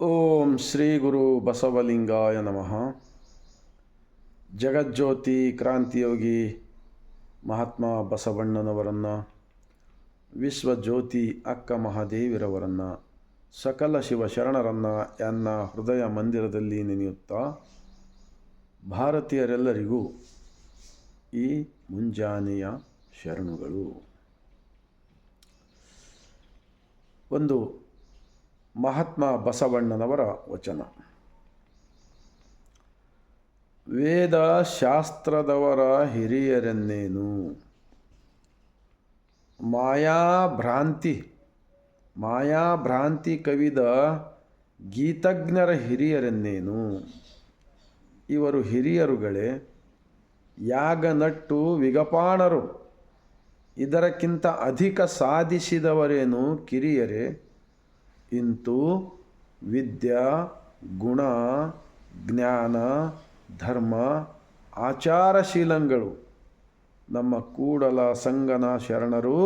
ಓಂ ಶ್ರೀ ಗುರು ಬಸವಲಿಂಗಾಯ ನಮಃ. ಜಗಜ್ಯೋತಿ ಕ್ರಾಂತಿಯೋಗಿ ಮಹಾತ್ಮ ಬಸವಣ್ಣನವರನ್ನು, ವಿಶ್ವಜ್ಯೋತಿ ಅಕ್ಕ ಮಹಾದೇವಿರವರನ್ನು, ಸಕಲ ಶಿವ ಶರಣರನ್ನು ಎನ್ನ ಹೃದಯ ಮಂದಿರದಲ್ಲಿ ನೆನೆಯುತ್ತಾ ಭಾರತೀಯರೆಲ್ಲರಿಗೂ ಈ ಮುಂಜಾನೆಯ ಶರಣುಗಳು. ಒಂದು ಮಹಾತ್ಮ ಬಸವಣ್ಣನವರ ವಚನ. ವೇದ ಶಾಸ್ತ್ರದವರ ಹಿರಿಯರೆನ್ನೇನು? ಮಾಯಾಭ್ರಾಂತಿ ಮಾಯಾಭ್ರಾಂತಿ ಕವಿದ ಗೀತಜ್ಞರ ಹಿರಿಯರೆನ್ನೇನು? ಇವರು ಹಿರಿಯರುಗಳೇ ಯಾಗ ನಟ್ಟು ವಿಗಪಾಣರು. ಇದರಕ್ಕಿಂತ ಅಧಿಕ ಸಾಧಿಸಿದವರೇನು ಕಿರಿಯರೇ? ಇಂತು ವಿದ್ಯಾ, ಗುಣ, ಜ್ಞಾನ, ಧರ್ಮ, ಆಚಾರಶೀಲಂಗಳು ನಮ್ಮ ಕೂಡಲ ಸಂಗನ ಶರಣರು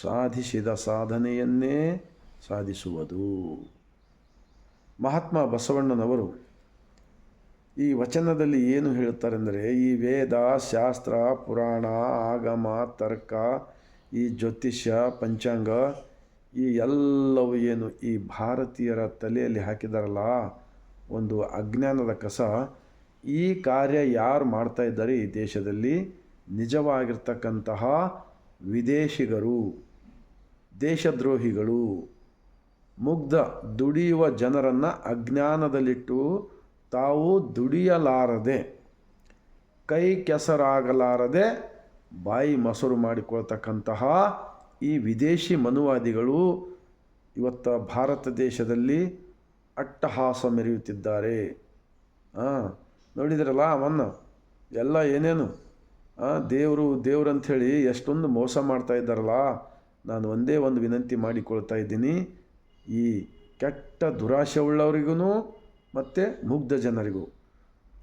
ಸಾಧಿಸಿದ ಸಾಧನೆಯನ್ನೇ ಸಾಧಿಸುವುದು. ಮಹಾತ್ಮ ಬಸವಣ್ಣನವರು ಈ ವಚನದಲ್ಲಿ ಏನು ಹೇಳುತ್ತಾರೆಂದರೆ, ಈ ವೇದ, ಶಾಸ್ತ್ರ, ಪುರಾಣ, ಆಗಮ, ತರ್ಕ, ಈ ಜ್ಯೋತಿಷ್ಯ, ಪಂಚಾಂಗ ಈ ಎಲ್ಲವೂ ಏನು ಈ ಭಾರತೀಯರ ತಲೆಯಲ್ಲಿ ಹಾಕಿದಾರಲ್ಲ? ಒಂದು ಅಜ್ಞಾನದ ಕಸ. ಈ ಕಾರ್ಯ ಯಾರು ಮಾಡ್ತಾ ಇದ್ದಾರೆ ಈ ದೇಶದಲ್ಲಿ? ನಿಜವಾಗಿರ್ತಕ್ಕಂತಹ ವಿದೇಶಿಗರು, ದೇಶದ್ರೋಹಿಗಳು. ಮುಗ್ಧ, ದುಡಿಯುವ ಜನರನ್ನು ಅಜ್ಞಾನದಲ್ಲಿಟ್ಟು ತಾವು ದುಡಿಯಲಾರದೆ, ಕೈ ಕೆಸರಾಗಲಾರದೆ, ಬಾಯಿ ಮೊಸರು ಮಾಡಿಕೊಳ್ತಕ್ಕಂತಹ ಈ ವಿದೇಶಿ ಮನುವಾದಿಗಳು ಇವತ್ತ ಭಾರತ ದೇಶದಲ್ಲಿ ಅಟ್ಟಹಾಸ ಮೆರೆಯುತ್ತಿದ್ದಾರೆ. ಹಾಂ ನೋಡಿದ್ರಲ್ಲ ಅವನ್ನ? ಎಲ್ಲ ಏನೇನು? ದೇವರು, ದೇವ್ರು ಅಂಥೇಳಿ ಎಷ್ಟೊಂದು ಮೋಸ ಮಾಡ್ತಾ ಇದ್ದಾರಲ್ಲ. ನಾನು ಒಂದೇ ಒಂದು ವಿನಂತಿ ಮಾಡಿಕೊಳ್ತಾ ಇದ್ದೀನಿ. ಈ ಕೆಟ್ಟ ದುರಾಶೆ ಉಳ್ಳವರಿಗೂ ಮತ್ತು ಮುಗ್ಧ ಜನರಿಗೂ.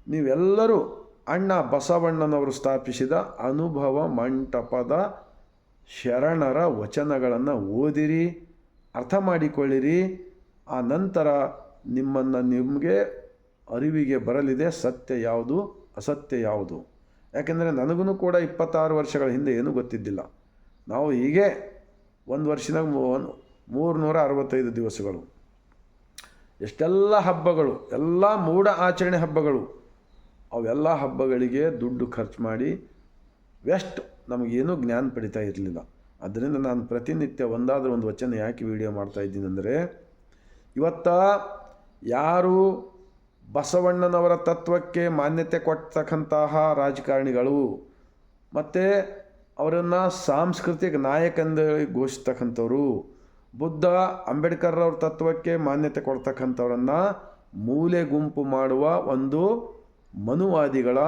ನೀವೆಲ್ಲರೂ ಅಣ್ಣ ಬಸವಣ್ಣನವರು ಸ್ಥಾಪಿಸಿದ ಅನುಭವ ಮಂಟಪದ ಶರಣರ ವಚನಗಳನ್ನು ಓದಿರಿ, ಅರ್ಥ ಮಾಡಿಕೊಳ್ಳಿರಿ. ಆ ನಂತರ ನಿಮ್ಮನ್ನು ನಿಮಗೆ ಅರಿವಿಗೆ ಬರಲಿದೆ, ಸತ್ಯ ಯಾವುದು, ಅಸತ್ಯ ಯಾವುದು. ಯಾಕೆಂದರೆ ನನಗೂ ಕೂಡ ಇಪ್ಪತ್ತಾರು ವರ್ಷಗಳ ಹಿಂದೆ ಏನೂ ಗೊತ್ತಿದ್ದಿಲ್ಲ. ನಾವು ಹೀಗೆ ಒಂದು ವರ್ಷದಾಗ ಮೂರು ನೂರ ಅರವತ್ತೈದು ದಿವಸಗಳು. ಎಷ್ಟೆಲ್ಲ ಹಬ್ಬಗಳು, ಎಲ್ಲ ಮೂಢ ಆಚರಣೆ ಹಬ್ಬಗಳು, ಅವೆಲ್ಲ ಹಬ್ಬಗಳಿಗೆ ದುಡ್ಡು ಖರ್ಚು ಮಾಡಿ, ವೆಸ್ಟ್ ನಮಗೇನೂ ಜ್ಞಾನ ಪಡಿತಾ ಇರಲಿಲ್ಲ. ಅದರಿಂದ ನಾನು ಪ್ರತಿನಿತ್ಯ ಒಂದಾದರೂ ಒಂದು ವಚನ ಯಾಕೆ ವಿಡಿಯೋ ಮಾಡ್ತಾ ಅಂದರೆ, ಇವತ್ತ ಯಾರು ಬಸವಣ್ಣನವರ ತತ್ವಕ್ಕೆ ಮಾನ್ಯತೆ ಕೊಡ್ತಕ್ಕಂತಹ ರಾಜಕಾರಣಿಗಳು ಮತ್ತು ಅವರನ್ನು ಸಾಂಸ್ಕೃತಿಕ ನಾಯಕಂದು ಘೋಷಿಸ್ತಕ್ಕಂಥವ್ರು, ಬುದ್ಧ ಅಂಬೇಡ್ಕರ್ ಅವ್ರ ತತ್ವಕ್ಕೆ ಮಾನ್ಯತೆ ಕೊಡ್ತಕ್ಕಂಥವ್ರನ್ನು ಮೂಲೆ ಗುಂಪು ಮಾಡುವ ಒಂದು ಮನುವಾದಿಗಳ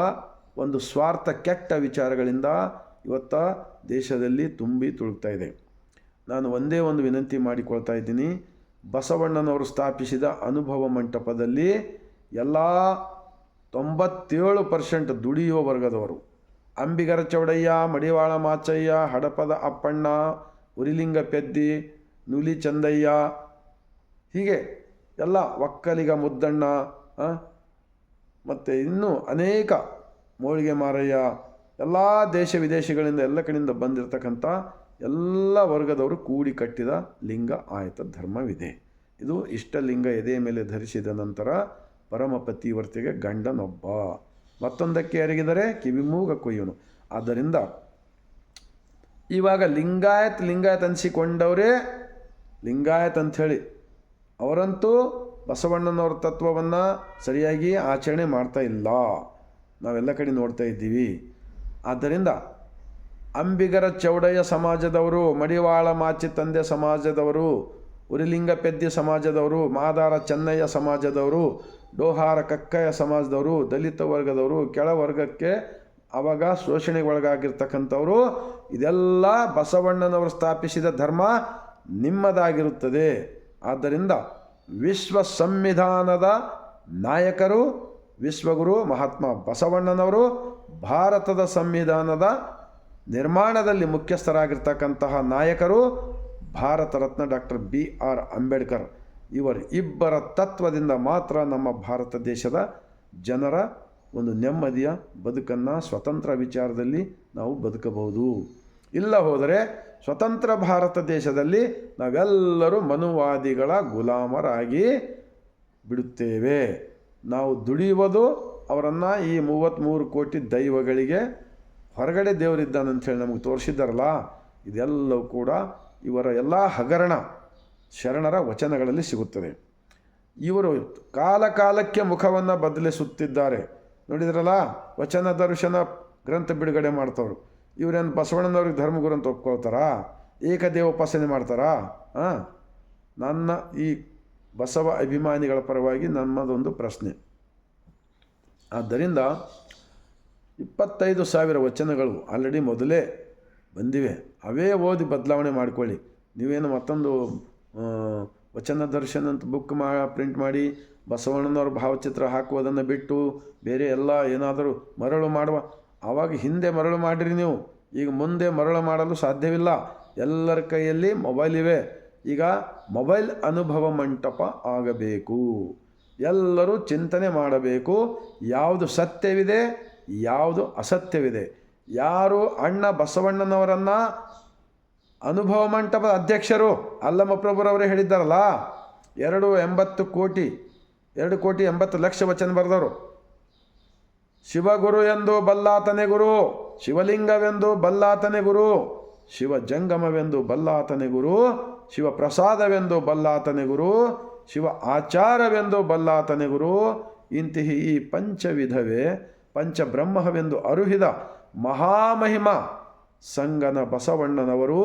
ಒಂದು ಸ್ವಾರ್ಥ ಕೆಟ್ಟ ವಿಚಾರಗಳಿಂದ ಇವತ್ತ ದೇಶದಲ್ಲಿ ತುಂಬಿ ತುಳುಕ್ತಾ ಇದೆ. ನಾನು ಒಂದೇ ಒಂದು ವಿನಂತಿ ಮಾಡಿಕೊಳ್ತಾ ಇದ್ದೀನಿ. ಬಸವಣ್ಣನವರು ಸ್ಥಾಪಿಸಿದ ಅನುಭವ ಮಂಟಪದಲ್ಲಿ ಎಲ್ಲ ತೊಂಬತ್ತೇಳು ಪರ್ಸೆಂಟ್ ದುಡಿಯುವ ವರ್ಗದವರು. ಅಂಬಿಗರ ಚೌಡಯ್ಯ, ಮಡಿವಾಳ ಮಾಚಯ್ಯ, ಹಡಪದ ಅಪ್ಪಣ್ಣ, ಉರಿಲಿಂಗ ಪೆದ್ದಿ, ನುಲಿ ಚಂದಯ್ಯ, ಹೀಗೆ ಎಲ್ಲ ಒಕ್ಕಲಿಗ ಮುದ್ದಣ್ಣ ಮತ್ತು ಇನ್ನೂ ಅನೇಕ ಮೋಳಿಗೆ ಮಾರಯ್ಯ ಎಲ್ಲ ದೇಶ ವಿದೇಶಗಳಿಂದ ಎಲ್ಲ ಕಡೆಯಿಂದ ಬಂದಿರತಕ್ಕಂಥ ಎಲ್ಲ ವರ್ಗದವರು ಕೂಡಿ ಕಟ್ಟಿದ ಲಿಂಗ ಆಯತ ಧರ್ಮವಿದೆ. ಇದು ಇಷ್ಟಲಿಂಗ ಎದೆಯ ಮೇಲೆ ಧರಿಸಿದ ನಂತರ ಪರಮಪತಿವರ್ತಿಗೆ ಗಂಡನೊಬ್ಬ. ಮತ್ತೊಂದಕ್ಕೆ ಎರಗಿದರೆ ಕಿವಿಮೂಗ ಕೊಯ್ಯೋನು. ಆದ್ದರಿಂದ ಇವಾಗ ಲಿಂಗಾಯತ್ ಲಿಂಗಾಯತ್ ಅನಿಸಿಕೊಂಡವರೇ ಲಿಂಗಾಯತ್ ಅಂಥೇಳಿ. ಅವರಂತೂ ಬಸವಣ್ಣನವರ ತತ್ವವನ್ನು ಸರಿಯಾಗಿ ಆಚರಣೆ ಮಾಡ್ತಾ ಇಲ್ಲ. ನಾವೆಲ್ಲ ಕಡೆ ನೋಡ್ತಾ ಇದ್ದೀವಿ. ಆದ್ದರಿಂದ ಅಂಬಿಗರ ಚೌಡಯ್ಯ ಸಮಾಜದವರು, ಮಡಿವಾಳ ಮಾಚಿ ತಂದೆ ಸಮಾಜದವರು, ಉರಿಲಿಂಗ ಪೆದ್ದಿ ಸಮಾಜದವರು, ಮಾದಾರ ಚೆನ್ನಯ್ಯ ಸಮಾಜದವರು, ಡೋಹಾರ ಕಕ್ಕಯ್ಯ ಸಮಾಜದವರು, ದಲಿತ ವರ್ಗದವರು, ಕೆಳ ವರ್ಗಕ್ಕೆ ಆವಾಗ ಶೋಷಣೆಗೆ ಒಳಗಾಗಿರ್ತಕ್ಕಂಥವರು ಇದೆಲ್ಲ ಬಸವಣ್ಣನವರು ಸ್ಥಾಪಿಸಿದ ಧರ್ಮ ನಿಮ್ಮದಾಗಿರುತ್ತದೆ. ಆದ್ದರಿಂದ ವಿಶ್ವ ಸಂವಿಧಾನದ ನಾಯಕರು ವಿಶ್ವಗುರು ಮಹಾತ್ಮ ಬಸವಣ್ಣನವರು ಭಾರತದ ಸಂವಿಧಾನದ ನಿರ್ಮಾಣದಲ್ಲಿ ಮುಖ್ಯಸ್ಥರಾಗಿರ್ತಕ್ಕಂತಹ ನಾಯಕರು Bharat Ratna doctor B R Ambedkar. ಇವರ ಇಬ್ಬರ ತತ್ವದಿಂದ ಮಾತ್ರ ನಮ್ಮ ಭಾರತ ದೇಶದ ಜನರ ಒಂದು ನೆಮ್ಮದಿಯ ಬದುಕನ್ನು ಸ್ವತಂತ್ರ ವಿಚಾರದಲ್ಲಿ ನಾವು ಬದುಕಬಹುದು. ಇಲ್ಲ ಹೋದರೆ ಸ್ವತಂತ್ರ ಭಾರತ ದೇಶದಲ್ಲಿ ನಾವೆಲ್ಲರೂ ಮನುವಾದಿಗಳ ಗುಲಾಮರಾಗಿ ಬಿಡುತ್ತೇವೆ. ನಾವು ದುಡಿಯುವುದು ಅವರನ್ನು ಈ ಮೂವತ್ತ್ಮೂರು ಕೋಟಿ ದೈವಗಳಿಗೆ ಹೊರಗಡೆ ದೇವರಿದ್ದಾನಂಥೇಳಿ ನಮಗೆ ತೋರಿಸಿದ್ದಾರಲ್ಲ, ಇದೆಲ್ಲವೂ ಕೂಡ ಇವರ ಎಲ್ಲ ಹಗರಣ, ಶರಣರ ವಚನಗಳಲ್ಲಿ ಸಿಗುತ್ತದೆ. ಇವರು ಕಾಲ ಕಾಲಕ್ಕೆ ಮುಖವನ್ನು ಬದಲಿಸುತ್ತಿದ್ದಾರೆ. ನೋಡಿದ್ರಲ್ಲ, ವಚನ ದರ್ಶನ ಗ್ರಂಥ ಬಿಡುಗಡೆ ಮಾಡ್ತವ್ರು. ಇವರೇನು ಬಸವಣ್ಣನವ್ರಿಗೆ ಧರ್ಮಗುರು ಅಂತ ಒಪ್ಕೊಳ್ತಾರಾ? ಏಕದೇವ ಉಪಾಸನೆ ಮಾಡ್ತಾರಾ? ಹಾಂ ನನ್ನ ಈ ಬಸವ ಅಭಿಮಾನಿಗಳ ಪರವಾಗಿ ನಮ್ಮದೊಂದು ಪ್ರಶ್ನೆ. ಆದ್ದರಿಂದ ಇಪ್ಪತ್ತೈದು ಸಾವಿರ ವಚನಗಳು ಆಲ್ರೆಡಿ ಮೊದಲೇ ಬಂದಿವೆ. ಅವೇ ಓದಿ ಬದಲಾವಣೆ ಮಾಡಿಕೊಳ್ಳಿ. ನೀವೇನು ಮತ್ತೊಂದು ವಚನ ದರ್ಶನ ಅಂತ ಬುಕ್ ಮಾ ಪ್ರಿಂಟ್ ಮಾಡಿ ಬಸವಣ್ಣನವ್ರ ಭಾವಚಿತ್ರ ಹಾಕುವುದನ್ನು ಬಿಟ್ಟು ಬೇರೆ ಎಲ್ಲ ಏನಾದರೂ ಮರಳು ಮಾಡುವ, ಆವಾಗ ಹಿಂದೆ ಮರಳು ಮಾಡಿರಿ ನೀವು. ಈಗ ಮುಂದೆ ಮರಳು ಮಾಡಲು ಸಾಧ್ಯವಿಲ್ಲ. ಎಲ್ಲರ ಕೈಯಲ್ಲಿ ಮೊಬೈಲ್ ಇವೆ. ಈಗ ಮೊಬೈಲ್ ಅನುಭವ ಮಂಟಪ ಆಗಬೇಕು. ಎಲ್ಲರೂ ಚಿಂತನೆ ಮಾಡಬೇಕು, ಯಾವುದು ಸತ್ಯವಿದೆ, ಯಾವುದು ಅಸತ್ಯವಿದೆ. ಯಾರು ಅಣ್ಣ ಬಸವಣ್ಣನವರನ್ನು ಅನುಭವ ಮಂಟಪದ ಅಧ್ಯಕ್ಷರು ಅಲ್ಲಮಪ್ರಭುರವರೇ ಹೇಳಿದ್ದಾರಲ್ಲ, ಎರಡು ಎಂಬತ್ತು ಕೋಟಿ, ಎರಡು ಕೋಟಿ ಎಂಬತ್ತು ಲಕ್ಷ ವಚನ ಬರೆದವರು. ಶಿವಗುರು ಎಂದು ಬಲ್ಲಾತನೆ ಗುರು, ಶಿವಲಿಂಗವೆಂದು ಬಲ್ಲಾತನೆ ಗುರು ಶಿವ ಜಂಗಮವೆಂದು ಬಲ್ಲಾತನೆ ಗುರು ಶಿವ ಪ್ರಸಾದವೆಂದು ಬಲ್ಲಾತನೆ ಗುರು, ಶಿವ ಆಚಾರವೆಂದು ಬಲ್ಲಾತನೆ ಗುರು, ಇಂತಿಹಿ ಈ ಪಂಚವಿಧವೇ, ಪಂಚಬ್ರಹ್ಮವೆಂದು ಅರುಹಿದ ಮಹಾಮಹಿಮ ಸಂಗನ ಬಸವಣ್ಣನವರು,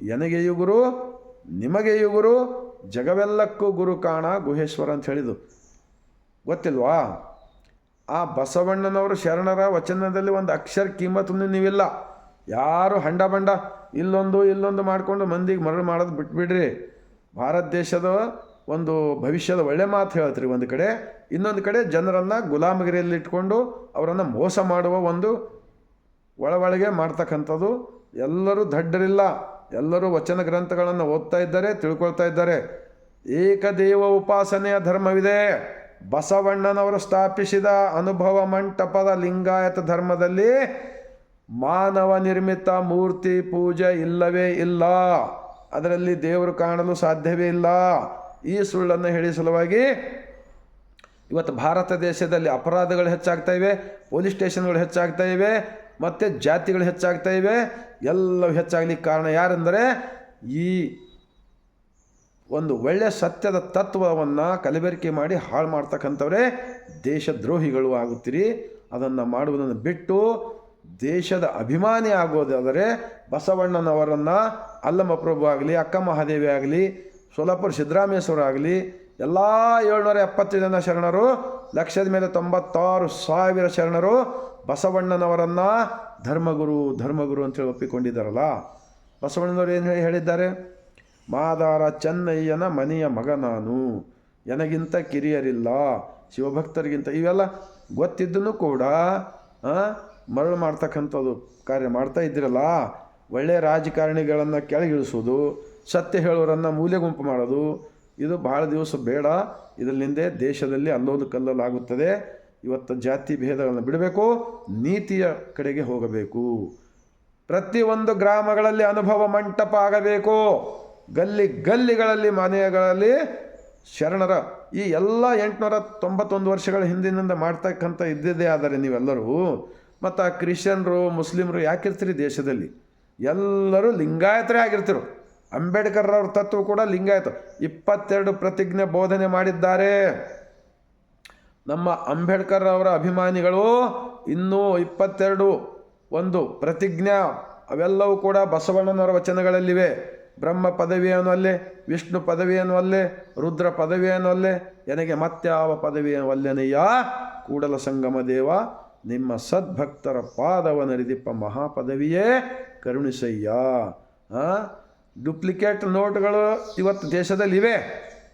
ಎನಗೆಯು ಗುರು, ನಿಮಗೆಯು ಗುರು, ಜಗವೆಲ್ಲಕ್ಕೂ ಗುರು ಕಾಣ ಗುಹೇಶ್ವರ ಅಂತ ಹೇಳಿದು ಗೊತ್ತಿಲ್ವಾ? ಆ ಬಸವಣ್ಣನವರು ಶರಣರ ವಚನದಲ್ಲಿ ಒಂದು ಅಕ್ಷರ ಕಿಮ್ಮತ್ತು ನೀವಿಲ್ಲ. ಯಾರು ಹಂಡ ಬಂಡ ಇಲ್ಲೊಂದು ಇಲ್ಲೊಂದು ಮಾಡಿಕೊಂಡು ಮಂದಿಗೆ ಮರಳು ಮಾಡೋದು ಬಿಟ್ಬಿಡ್ರಿ. ಭಾರತ ದೇಶದ ಒಂದು ಭವಿಷ್ಯದ ಒಳ್ಳೆ ಮಾತು ಹೇಳ್ತೀರಿ ಒಂದು ಕಡೆ. ಇನ್ನೊಂದು ಕಡೆ ಜನರನ್ನು ಗುಲಾಮಗಿರಿಯಲ್ಲಿ ಇಟ್ಕೊಂಡು ಅವರನ್ನು ಮೋಸ ಮಾಡುವ ಒಂದು ಒಳ ಒಳಗೆ ಮಾಡ್ತಕ್ಕಂಥದ್ದು. ಎಲ್ಲರೂ ದಡ್ಡರಿಲ್ಲ. ಎಲ್ಲರೂ ವಚನ ಗ್ರಂಥಗಳನ್ನು ಓದ್ತಾ ಇದ್ದಾರೆ, ತಿಳ್ಕೊಳ್ತಾ ಇದ್ದಾರೆ. ಏಕದೇವ ಉಪಾಸನೆಯ ಧರ್ಮವಿದೆ. ಬಸವಣ್ಣನವರು ಸ್ಥಾಪಿಸಿದ ಅನುಭವ ಮಂಟಪದ ಲಿಂಗಾಯತ ಧರ್ಮದಲ್ಲಿ ಮಾನವ ನಿರ್ಮಿತ ಮೂರ್ತಿ ಪೂಜೆ ಇಲ್ಲವೇ ಇಲ್ಲ. ಅದರಲ್ಲಿ ದೇವರು ಕಾಣಲು ಸಾಧ್ಯವೇ ಇಲ್ಲ. ಈ ಸುಳ್ಳನ್ನು ಹೇಳಿ ಸಲುವಾಗಿ ಇವತ್ತು ಭಾರತ ದೇಶದಲ್ಲಿ ಅಪರಾಧಗಳು ಹೆಚ್ಚಾಗ್ತಾ ಇವೆ, ಪೊಲೀಸ್ ಸ್ಟೇಷನ್ಗಳು ಹೆಚ್ಚಾಗ್ತಾ ಇವೆ, ಮತ್ತು ಜಾತಿಗಳು ಹೆಚ್ಚಾಗ್ತಾ ಇವೆ. ಎಲ್ಲವೂ ಹೆಚ್ಚಾಗಲಿಕ್ಕೆ ಕಾರಣ ಯಾರೆಂದರೆ ಈ ಒಂದು ಒಳ್ಳೆಯ ಸತ್ಯದ ತತ್ವವನ್ನು ಕಲಬೆರಕೆ ಮಾಡಿ ಹಾಳು ಮಾಡ್ತಕ್ಕಂಥವರೇ ದೇಶದ್ರೋಹಿಗಳು ಆಗುತ್ತೀರಿ. ಅದನ್ನು ಮಾಡುವುದನ್ನು ಬಿಟ್ಟು ದೇಶದ ಅಭಿಮಾನಿ ಆಗೋದಾದರೆ ಬಸವಣ್ಣನವರನ್ನು ಅಲ್ಲಮಪ್ರಭು ಆಗಲಿ, ಅಕ್ಕ ಮಹಾದೇವಿ ಆಗಲಿ, ಸೋಲಾಪುರ ಸಿದ್ದರಾಮೇಶ್ವರ ಆಗಲಿ, ಎಲ್ಲ ಏಳ್ನೂರ ಎಪ್ಪತ್ತು ಜನ ಶರಣರು, ಲಕ್ಷದ ಮೇಲೆ ತೊಂಬತ್ತಾರು ಸಾವಿರ ಶರಣರು ಬಸವಣ್ಣನವರನ್ನು ಧರ್ಮಗುರು ಧರ್ಮಗುರು ಅಂತೇಳಿ ಒಪ್ಪಿಕೊಂಡಿದ್ದಾರಲ್ಲ. ಬಸವಣ್ಣನವರು ಏನು ಹೇಳಿ ಹೇಳಿದ್ದಾರೆ? ಮಾದಾರ ಚೆನ್ನಯ್ಯನ ಮನೆಯ ಮಗ ನಾನು. ನನಗಿಂತ ಕಿರಿಯರಿಲ್ಲ. ಶಿವಭಕ್ತರಿಗಿಂತ ಇವೆಲ್ಲ ಗೊತ್ತಿದ್ದೂ ಕೂಡ ಮರಳು ಮಾಡ್ತಕ್ಕಂಥದ್ದು ಕಾರ್ಯ ಮಾಡ್ತಾ ಇದ್ದೀರಲ್ಲ ಒಳ್ಳೆಯ ರಾಜಕಾರಣಿಗಳನ್ನು ಕೆಳಗಿಳಿಸೋದು, ಸತ್ಯ ಹೇಳೋರನ್ನು ಮೂಲೆ ಗುಂಪು ಮಾಡೋದು, ಇದು ಭಾಳ ದಿವಸ ಬೇಡ. ಇದರಿಂದ ದೇಶದಲ್ಲಿ ಅಲ್ಲೋದು ಕಲ್ಲಲಾಗುತ್ತದೆ ಇವತ್ತು ಜಾತಿ ಭೇದಗಳನ್ನು ಬಿಡಬೇಕು, ನೀತಿಯ ಕಡೆಗೆ ಹೋಗಬೇಕು. ಪ್ರತಿಯೊಂದು ಗ್ರಾಮಗಳಲ್ಲಿ ಅನುಭವ ಮಂಟಪ ಆಗಬೇಕು. ಗಲ್ಲಿ ಗಲ್ಲಿಗಳಲ್ಲಿ, ಮನೆಗಳಲ್ಲಿ ಶರಣರ, ಈ ಎಲ್ಲ ಎಂಟುನೂರ ತೊಂಬತ್ತೊಂದು ವರ್ಷಗಳ ಹಿಂದಿನಿಂದ ಮಾಡ್ತಕ್ಕಂಥ ಇದ್ದಿದ್ದೇ ಆದರೆ ನೀವೆಲ್ಲರೂ ಮತ್ತು ಆ ಕ್ರಿಶ್ಚಿಯನ್ರು, ಮುಸ್ಲಿಮರು ಯಾಕಿರ್ತೀರಿ ದೇಶದಲ್ಲಿ? ಎಲ್ಲರೂ ಲಿಂಗಾಯತರೇ ಆಗಿರ್ತಿರು. ಅಂಬೇಡ್ಕರ್ರವ್ರ ತತ್ವ ಕೂಡ ಲಿಂಗಾಯತ. ಇಪ್ಪತ್ತೆರಡು ಪ್ರತಿಜ್ಞೆ ಬೋಧನೆ ಮಾಡಿದ್ದಾರೆ. ನಮ್ಮ ಅಂಬೇಡ್ಕರ್ ಅವರ ಅಭಿಮಾನಿಗಳು ಇನ್ನೂ ಇಪ್ಪತ್ತೆರಡು ಒಂದು ಪ್ರತಿಜ್ಞಾ, ಅವೆಲ್ಲವೂ ಕೂಡ ಬಸವಣ್ಣನವರ ವಚನಗಳಲ್ಲಿವೆ. ಬ್ರಹ್ಮ ಪದವಿಯನ್ನು ಅಲ್ಲೇ, ವಿಷ್ಣು ಪದವಿಯನ್ನು ಅಲ್ಲೇ, ರುದ್ರ ಪದವಿಯನ್ನು ಅಲ್ಲೇ ನನಗೆ ಮತ್ಯಾವ ಪದವಿಯ ಅಲ್ಲೆನೆಯ ಕೂಡಲ ಸಂಗಮ ದೇವ ನಿಮ್ಮ ಸದ್ಭಕ್ತರ ಪಾದವ ಪಾದವನರಿದಿಪ್ಪ ಮಹಾಪದವಿಯೇ, ಕರುಣಿಸಯ್ಯ? ಡುಪ್ಲಿಕೇಟ್ ನೋಟ್ಗಳು ಇವತ್ತು ದೇಶದಲ್ಲಿ ಇವೆ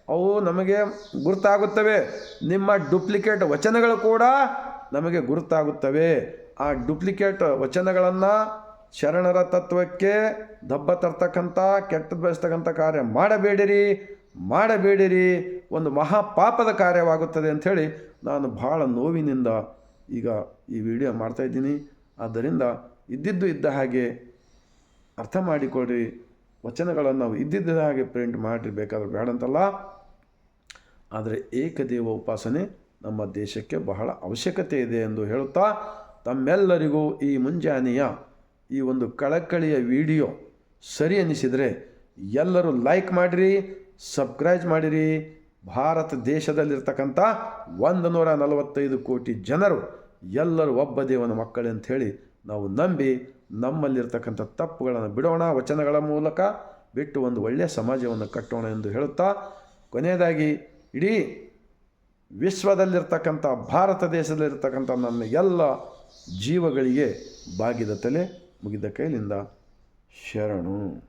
ಅವು ನಮಗೆ ಗುರುತಾಗುತ್ತವೆ. ನಿಮ್ಮ ಡುಪ್ಲಿಕೇಟ್ ವಚನಗಳು ಕೂಡ ನಮಗೆ ಗುರುತಾಗುತ್ತವೆ. ಆ ಡುಪ್ಲಿಕೇಟ್ ವಚನಗಳನ್ನು ಶರಣರ ತತ್ವಕ್ಕೆ ದಬ್ಬ ತರ್ತಕ್ಕಂಥ ಕೆಟ್ಟ ಬಯಸ್ತಕ್ಕಂಥ ಕಾರ್ಯ ಮಾಡಬೇಡಿರಿ ಮಾಡಬೇಡಿರಿ. ಒಂದು ಮಹಾಪಾಪದ ಕಾರ್ಯವಾಗುತ್ತದೆ ಅಂಥೇಳಿ ನಾನು ಭಾಳ ನೋವಿನಿಂದ ಈಗ ಈ ವಿಡಿಯೋ ಮಾಡ್ತಾಯಿದ್ದೀನಿ ಆದ್ದರಿಂದ ಇದ್ದಿದ್ದು ಇದ್ದ ಹಾಗೆ ಅರ್ಥ ಮಾಡಿಕೊಳ್ಳ್ರಿ ವಚನಗಳನ್ನು ನಾವು ಇದ್ದಿದ್ದ ಹಾಗೆ ಪ್ರಿಂಟ್ ಮಾಡಿರಿ, ಬೇಕಾದ್ರೆ ಬೇಡಂತಲ್ಲ ಆದರೆ ಏಕದೇವ ಉಪಾಸನೆ ನಮ್ಮ ದೇಶಕ್ಕೆ ಬಹಳ ಅವಶ್ಯಕತೆ ಇದೆ ಎಂದು ಹೇಳುತ್ತಾ, ತಮ್ಮೆಲ್ಲರಿಗೂ ಈ ಮುಂಜಾನೆಯ ಈ ಒಂದು ಕಳಕಳಿಯ ವಿಡಿಯೋ ಸರಿ ಅನಿಸಿದರೆ ಎಲ್ಲರೂ ಲೈಕ್ ಮಾಡಿರಿ ಸಬ್ಸ್ಕ್ರೈಬ್ ಮಾಡಿರಿ. ಭಾರತ ದೇಶದಲ್ಲಿರ್ತಕ್ಕಂಥ ಒಂದು ನೂರ ನಲವತ್ತೈದು ಕೋಟಿ ಜನರು ಎಲ್ಲರೂ ಒಬ್ಬ ದೇವನ ಮಕ್ಕಳೇ ಅಂಥೇಳಿ ನಾವು ನಂಬಿ ನಮ್ಮಲ್ಲಿರ್ತಕ್ಕಂಥ ತಪ್ಪುಗಳನ್ನು ಬಿಡೋಣ, ವಚನಗಳ ಮೂಲಕ ಬಿಟ್ಟು ಒಂದು ಒಳ್ಳೆಯ ಸಮಾಜವನ್ನು ಕಟ್ಟೋಣ ಎಂದು ಹೇಳುತ್ತಾ, ಕೊನೆಯದಾಗಿ ಇಡೀ ವಿಶ್ವದಲ್ಲಿರ್ತಕ್ಕಂಥ, ಭಾರತ ದೇಶದಲ್ಲಿರ್ತಕ್ಕಂಥ ನನ್ನ ಎಲ್ಲ ಜೀವಗಳಿಗೆ ಬಾಗಿದ ತಲೆ ಮುಗಿದ ಕೈಲಿಂದ ಶರಣು.